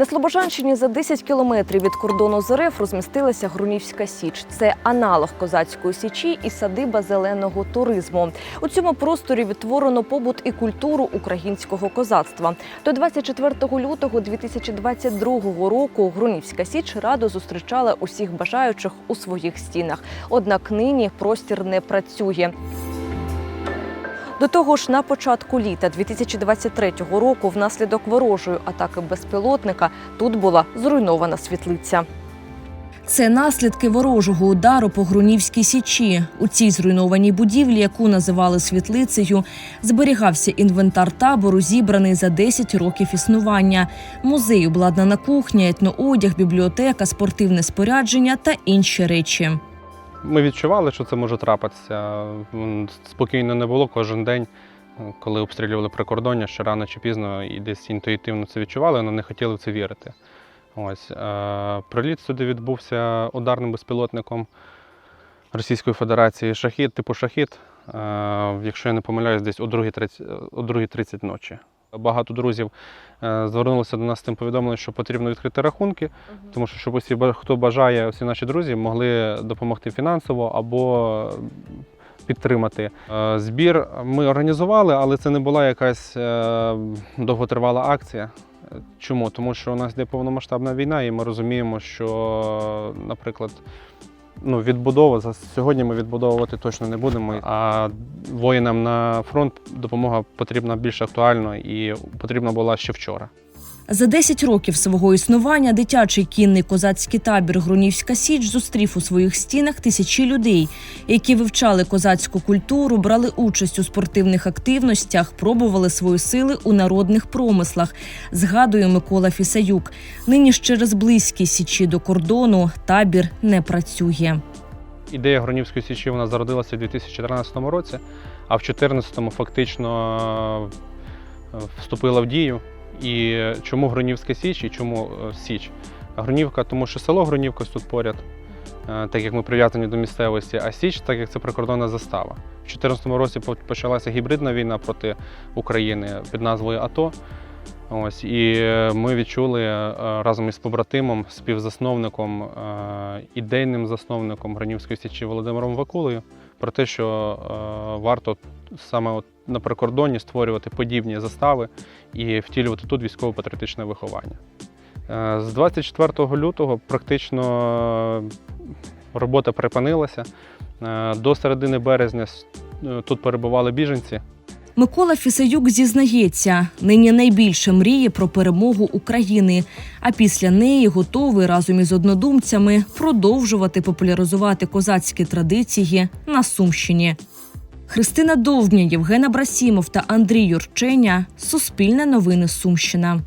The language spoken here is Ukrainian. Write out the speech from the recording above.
На Слобожанщині за 10 кілометрів від кордону з РФ розмістилася Грунівська Січ. Це аналог козацької січі і садиба зеленого туризму. У цьому просторі відтворено побут і культуру українського козацтва. До 24 лютого 2022 року Грунівська Січ радо зустрічала усіх бажаючих у своїх стінах. Однак нині простір не працює. До того ж, на початку літа 2023 року, внаслідок ворожої атаки безпілотника, тут була зруйнована світлиця. Це наслідки ворожого удару по Грунівській січі. У цій зруйнованій будівлі, яку називали світлицею, зберігався інвентар табору, зібраний за 10 років існування. Музей, обладнана кухня, етноодяг, бібліотека, спортивне спорядження та інші речі. Ми відчували, що це може трапитися. Спокійно не було кожен день, е, коли обстрілювали прикордоння, що рано чи пізно і десь інтуїтивно це відчували, але не хотіли в це вірити. Ось. е, Приліт сюди відбувся ударним безпілотником Російської Федерації шахід, типу шахід. Е, Якщо я не помиляюсь, десь о 2.30 ночі. Багато друзів е, звернулися до нас з тим повідомленням, що потрібно відкрити рахунки. Тому що щоб усі, хто бажає, всі наші друзі могли допомогти фінансово або підтримати. Е, Збір ми організували, але це не була якась е, довготривала акція. Чому? Тому що у нас йде повномасштабна війна, і ми розуміємо, що, наприклад, ну, відбудова сьогодні ми відбудовувати точно не будемо. А воїнам на фронт допомога потрібна більш актуально і потрібна була ще вчора. За 10 років свого існування дитячий кінний козацький табір Грунівська Січ зустрів у своїх стінах тисячі людей, які вивчали козацьку культуру, брали участь у спортивних активностях, пробували свої сили у народних промислах. Згадує Микола Фісаюк. Нині ж через близькість січі до кордону табір не працює. Ідея Гронівської січі вона зародилася у 2014 році, а в 2014 фактично е, вступила в дію. І чому Гронівська Січ і чому е, Січ? Гронівка, тому що село Гронівка ось тут поряд, е, так як ми прив'язані до місцевості, а Січ, так як це прикордонна застава. У 2014 році почалася гібридна війна проти України під назвою АТО. Ось, і е, ми відчули разом із побратимом, співзасновником, ідейним засновником Гранівської січі Володимиром Вакулою про те, що варто саме от на прикордонні створювати подібні застави і втілювати тут військово-патріотичне виховання. Е, З 24 лютого практично е, робота припинилася. Е, До середини березня тут перебували біженці. Микола Фісаюк зізнається, нині найбільше мріє про перемогу України, а після неї готовий разом із однодумцями продовжувати популяризувати козацькі традиції на Сумщині. Христина Довбня, Євгена Брасімов та Андрій Юрченя Суспільне новини Сумщина.